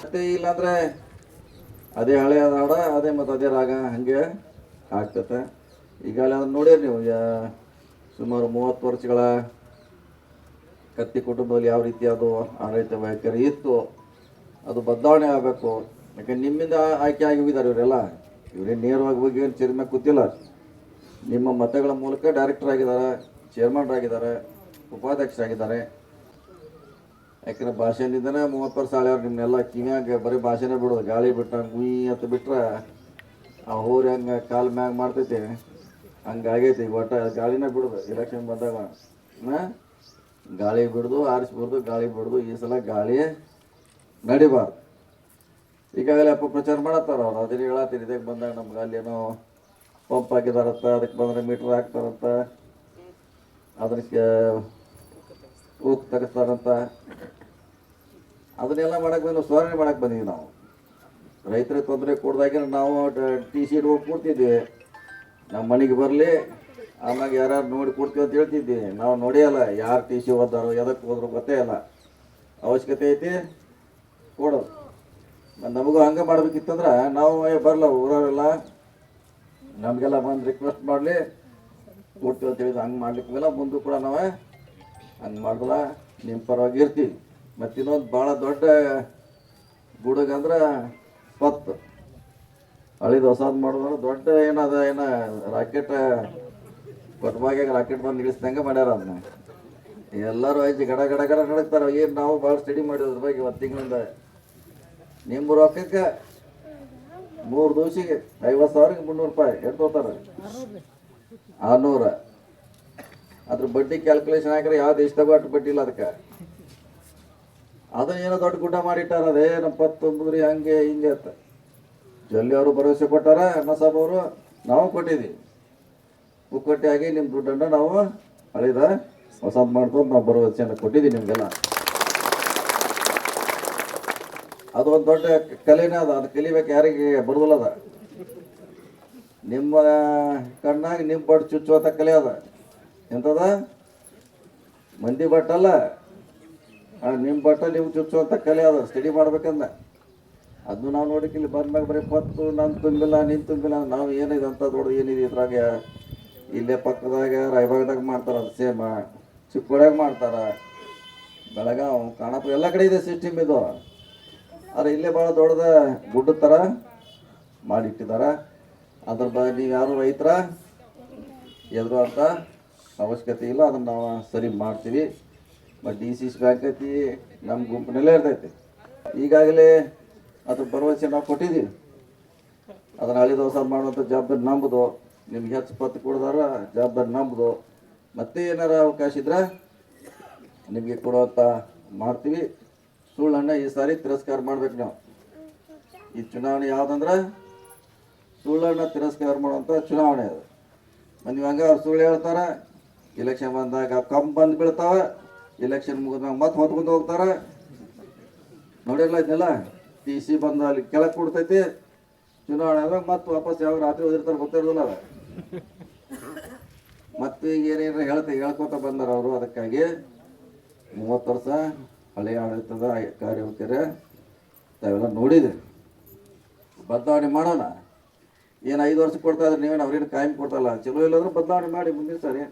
ಮತ್ತೆ ಇಲ್ಲಾಂದ್ರೆ ಅದೇ ಹಳೆ ಹಾಡ ಅದೇ ಮತ್ತು ಅದೇ ರಾಗ ಹಂಗೆ ಆಗ್ತತೆ. ಈಗ ನೋಡಿರಿ ನೀವು ಸುಮಾರು ಮೂವತ್ತು ವರ್ಷಗಳ ಕತ್ತಿ ಕುಟುಂಬದಲ್ಲಿ ಯಾವ ರೀತಿ ಅದು ಆಡಳಿತ ವೈಖರಿ ಇತ್ತು. ಅದು ಬದಲಾವಣೆ ಆಗಬೇಕು. ಯಾಕಂದ್ರೆ ನಿಮ್ಮಿಂದ ಆಯ್ಕೆ ಆಗಿ ಹೋಗಿದ್ದಾರೆ ಇವರೆಲ್ಲ. ಇವರೇನು ನೇರವಾಗಿ ಹೋಗಿ ಏನು ಚೇರ್ ಕೂತಿಲ್ಲ. ನಿಮ್ಮ ಮತಗಳ ಮೂಲಕ ಡೈರೆಕ್ಟರ್ ಆಗಿದ್ದಾರೆ ಚೇರ್ಮನ್ರಾಗಿದ್ದಾರೆ ಉಪಾಧ್ಯಕ್ಷರಾಗಿದ್ದಾರೆ. ಯಾಕಂದ್ರೆ ಭಾಷೆಯಿಂದನೇ ಮೂವತ್ತು ವರ್ಷ ಆಳ್ಯಾರ ನಿಮ್ಮನ್ನೆಲ್ಲ ಕಿವ್ಯಾಗ ಬರೀ ಭಾಷೆನೇ ಬಿಡೋದು. ಗಾಳಿ ಬಿಟ್ಟ ಗುಯಿ ಅಂತ ಬಿಟ್ರೆ ಆ ಹೋರಿ ಹಂಗೆ ಕಾಲು ಮ್ಯಾಗ ಮಾಡ್ತೈತಿ. ಹಂಗೆ ಆಗೈತಿ. ಈಗ ಒಟ್ಟ ಗಾಳಿನೇ ಬಿಡೋದು. ಎಲೆಕ್ಷನ್ ಬಂದಾಗ ಗಾಳಿ ಬಿಡ್ದು ಆರಿಸ್ಬಿಡ್ದು ಗಾಳಿ ಬಿಡ್ದು, ಈ ಸಲ ಗಾಳಿ ನಡಿಬಾರ್ದು. ಈಗಾಗಲೇ ಅಪ್ಪ ಪ್ರಚಾರ ಮಾಡತ್ತಾರ ಅವ್ರು. ಅದನ್ನ ಹೇಳತ್ತೀರಿ ಇದಕ್ಕೆ ಬಂದಾಗ ನಮ್ಗೆ ಅಲ್ಲೇನೋ ಪಂಪ್ ಹಾಕಿದಾರತ್ತ ಅದಕ್ಕೆ ಬಂದರೆ ಮೀಟ್ರ್ ಹಾಕ್ತಾರಂತ ಅದಕ್ಕೆ ಊಕ್ ತರಿಸ್ತಾರಂತ ಅದನ್ನೆಲ್ಲ ಮಾಡಕ್ಕೆ ಬಂದು ಸುಧಾರಣೆ ಮಾಡಕ್ಕೆ ಬಂದೀವಿ ನಾವು. ರೈತರಿಗೆ ತೊಂದರೆ ಕೊಡ್ದಾಗಿನ ನಾವು ಟಿ ಸಿ ಇಟ್ಕೊಂಡು ಕೊಡ್ತಿದ್ವಿ ನಮ್ಮ ಮನೆಗೆ ಬರಲಿ, ಆಮ್ಯಾಗ ಯಾರ್ಯಾರು ನೋಡಿ ಕೊಡ್ತೀವಿ ಅಂತ ಹೇಳ್ತಿದ್ವಿ. ನಾವು ನೋಡಿಯಲ್ಲ ಯಾರು ಟಿ ಸಿ ಓದಾರೋ ಎದಕ್ಕೆ ಹೋದ್ರು ಗೊತ್ತೇ ಇಲ್ಲ ಅವಶ್ಯಕತೆ ಐತಿ. ಕೊಡೋದು. ನಮಗೂ ಹಂಗೆ ಮಾಡ್ಬೇಕಿತ್ತಂದ್ರೆ ನಾವು ಬರಲ್ಲ ಊರವರೆಲ್ಲ ನಮಗೆಲ್ಲ ಬಂದು ರಿಕ್ವೆಸ್ಟ್ ಮಾಡಲಿ. ಕೊಡ್ತೀವಿ ಅಂತ ಹೇಳಿದ ಹಂಗೆ ಮಾಡ್ಲಿಕ್ಕೆಲ್ಲ ಮುಂದೂ ಕೂಡ ನಾವು ಹಂಗೆ ಮಾಡಲ್ಲ ನಿಮ್ಮ ಪರವಾಗಿ ಇರ್ತೀವಿ. ಮತ್ತು ಇನ್ನೊಂದು ಭಾಳ ದೊಡ್ಡ ಗುಡುಗಂದ್ರೆ ಪತ್ತು. ಹಳಿದು ಹೊಸದು ಮಾಡೋದಂದ್ರೆ ದೊಡ್ಡ ಏನದ, ಏನ ರಾಕೆಟ್ ಕೊಟ್ಟಬಾಗ್ಯಾಗ ರಾಕೆಟ್ ಬಂದು ಇಳಿಸ್ದಂಗೆ ಮಾಡ್ಯಾರ ಅದನ್ನ ಎಲ್ಲರೂ ಐತಿ ಗಡ ಗಡ ಗಡ ನಡಕ್ತಾರ ಏನು ನಾವು ಭಾಳ ಸ್ಟಡಿ ಮಾಡಿದ್ರ ಬಗ್ಗೆ ಒಂದು ತಿಂಗಳಿಂದ. ನಿಮ್ಮ ರೊಕ್ಕಕ್ಕೆ ಮೂರು ದೋಸಿಗೆ ಐವತ್ತು ಸಾವಿರಕ್ಕೆ ಮುನ್ನೂರು ರೂಪಾಯಿ. ಎಷ್ಟು ತೋತಾರೆ ಆರುನೂರ. ಅದ್ರ ಬಡ್ಡಿ ಕ್ಯಾಲ್ಕುಲೇಷನ್ ಹಾಕಿದ್ರೆ ಯಾವ ದೇಶದಾಗೂ ಅಷ್ಟು ಬಡ್ಡಿ ಇಲ್ಲ ಅದಕ್ಕೆ. ಅದನ್ನ ಏನೋ ದೊಡ್ಡ ಗುಡ್ಡ ಮಾಡಿಟ್ಟಾರ, ಅದೇ ನಮ್ಮ ಪತ್ತೊಂಬದ್ರಿ ಹಂಗೆ ಹಿಂಗೆ ಅಂತ. ಜಲ್ಲಿ ಅವರು ಭರವಸೆ ಕೊಟ್ಟಾರ ನಸಾಬ್ ಅವರು, ನಾವು ಕೊಟ್ಟಿದ್ದೀವಿ ಆಗಿ ನಿಮ್ಮ ದುಡ್ಡನ್ನು ನಾವು ಅಳಿದ, ಹೊಸದು ಮಾಡ್ಕೊಂಡು ನಾವು ಭರವಸೆಯನ್ನು ಕೊಟ್ಟಿದ್ದೀವಿ ನಿಮಗೆಲ್ಲ. ಅದು ಒಂದು ದೊಡ್ಡ ಕಲೆನೇ ಅದ, ಅದು ಕಲಿಬೇಕು ಯಾರಿಗೆ ಬರುದಿಲ್ಲ ಅದ ನಿಮ್ಮ ಕಣ್ಣಾಗ ನಿಮ್ಮ ಬಟ್ ಚುಚ್ಚುವಂಥ ಕಲೆ ಅದ. ಎಂಥದ ಮಂದಿ ಬಟ್ಟಲ್ಲ ನಿಮ್ಮ ಬಟ್ಟ ನೀವು ಚುಚ್ಚುವಂಥ ಕಲೆ ಅದ ಸ್ಟಡಿ ಮಾಡ್ಬೇಕಂದ. ಅದು ನಾವು ನೋಡಿಕ್ಕೆ ಇಲ್ಲಿ ಬಂದಾಗ ಬರೀ ಪತ್ತು, ನಾನು ತುಂಬಿಲ್ಲ, ನೀನು ತುಂಬಿಲ್ಲ ನಾವು ಏನಿದೆ ಅಂತ ದೊಡ್ಡ ಏನಿದೆ ಇದ್ರಾಗ? ಇಲ್ಲೇ ಪಕ್ಕದಾಗ ರಾಯಬಾಗದಾಗ ಮಾಡ್ತಾರ, ಅದು ಸೇಮ ಚಿಕ್ಕೋಡ್ಯಾಗ ಮಾಡ್ತಾರ. ಬೆಳಗಾವ್ ಕಾಣಪ್ಪ ಎಲ್ಲ ಕಡೆ ಇದೆ ಸಿಸ್ಟಮ್ ಇದು. ಆದರೆ ಇಲ್ಲೇ ಭಾಳ ದೊಡ್ಡದ ಗುಡ್ಡ ಥರ ಮಾಡಿಟ್ಟಿದಾರ. ಅದ್ರ ಬಗ್ಗೆ ನೀವು ಯಾರು ರೈತರ ಎದುರು ಅಂತ ಅವಶ್ಯಕತೆ ಇಲ್ಲ, ಅದನ್ನು ನಾವು ಸರಿ ಮಾಡ್ತೀವಿ. ಮತ್ತು ಡಿ ಸಿ ಸಿ ಬ್ಯಾಂಕ್ ಐತಿ ನಮ್ಮ ಗುಂಪಿನಲ್ಲೇ ಇರ್ತೈತಿ. ಈಗಾಗಲೇ ಅದ್ರ ಭರವಸೆ ನಾವು ಕೊಟ್ಟಿದ್ದೀವಿ ಅದನ್ನು ಹಳಿ ದೋಸ ಮಾಡುವಂಥ ಜವಾಬ್ದಾರಿ ನಂಬುದು ನಿಮ್ಗೆ ಹೆಚ್ಚು ಪತ್ತು ಕೊಡ್ದಾರ ಜವಾಬ್ದಾರಿ ನಂಬುದು ಮತ್ತೆ ಏನಾರ ಅವಕಾಶ ಇದ್ರೆ ನಿಮಗೆ ಕೊಡುವಂಥ ಮಾಡ್ತೀವಿ. ಸುಳ್ಳನ್ನು ಈ ಸಾರಿ ತಿರಸ್ಕಾರ ಮಾಡ್ಬೇಕು ನಾವು. ಈ ಚುನಾವಣೆ ಯಾವ್ದಂದ್ರ ಸುಳ್ಳನ್ನ ತಿರಸ್ಕಾರ ಮಾಡುವಂತ ಚುನಾವಣೆ ಅದು. ಮಂದಿ ಹಂಗೆ ಅವ್ರು ಸುಳ್ಳು ಹೇಳ್ತಾರೆ ಇಲೆಕ್ಷನ್ ಬಂದಾಗ ಕಂಬ್ ಬಂದು ಬೀಳ್ತಾವೆ ಇಲೆಕ್ಷನ್ ಮುಗಿದಾಗ ಮತ್ತೆ ಹೊತ್ಕೊಂಡು ಹೋಗ್ತಾರೆ. ನೋಡಿಲ್ಲ ಇದನ್ನೆಲ್ಲ? ಟಿ ಸಿ ಬಂದ ಅಲ್ಲಿ ಕೆಳಗೆ ಕೊಡ್ತೈತಿ. ಚುನಾವಣೆ ಆದಾಗ ಮತ್ತೆ ವಾಪಸ್ ಯಾವಾಗ ರಾತ್ರಿ ಓದಿರ್ತಾರೆ ಗೊತ್ತಿರೋದಿಲ್ಲ ಅದ. ಮತ್ತೆ ಈಗ ಏನೇನು ಹೇಳ್ತಾ ಹೇಳ್ಕೊತ ಬಂದಾರ ಅವರು ಅದಕ್ಕಾಗಿ. ಮೂವತ್ತು ವರ್ಷ ಹಳೆಯ ಆಡಳಿತದ ಕಾರ್ಯವೈಖರಿ ತಾವೆಲ್ಲ ನೋಡಿದ್ರಿ, ಬದಲಾವಣೆ ಮಾಡೋಣ. ಏನು ಐದು ವರ್ಷ ಕೊಡ್ತಾ ಇದ್ರೆ ನೀವೇನು ಅವ್ರೇನು ಕಾಯಂ ಕೊಡ್ತಲ್ಲ ಚಲೋ ಇಲ್ಲಾಂದ್ರೆ ಬದಲಾವಣೆ ಮಾಡಿ ಮುಂದಿನ ಸಾರಿ